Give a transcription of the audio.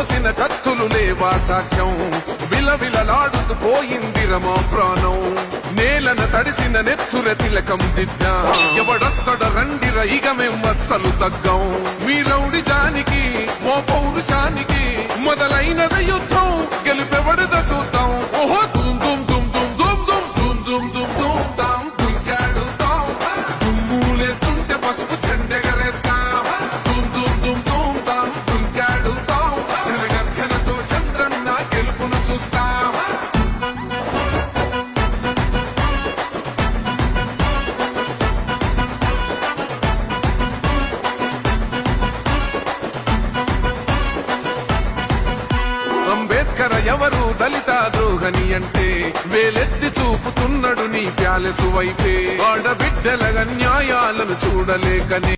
కోసిన కత్తులు లేవా సాక్ష్యం? విలవిలలాడుతూ పోయిందిరమా ప్రాణం. నేలన తడిసిన నెత్తుర తిలకం దిద్దా. ఎవడొస్తడ రండిర ఇక మేం అస్సలు తగ్గం. మీ రౌడి జానికి మో పౌరుషానికి అంబేద్కర్ ఎవరు దళిత ద్రోహని అంటే వేలెత్తి చూపుతున్నాడు నీ ప్యాలెసు వైపే. ఆడబిడ్డల అన్యాయాలను చూడలేకనే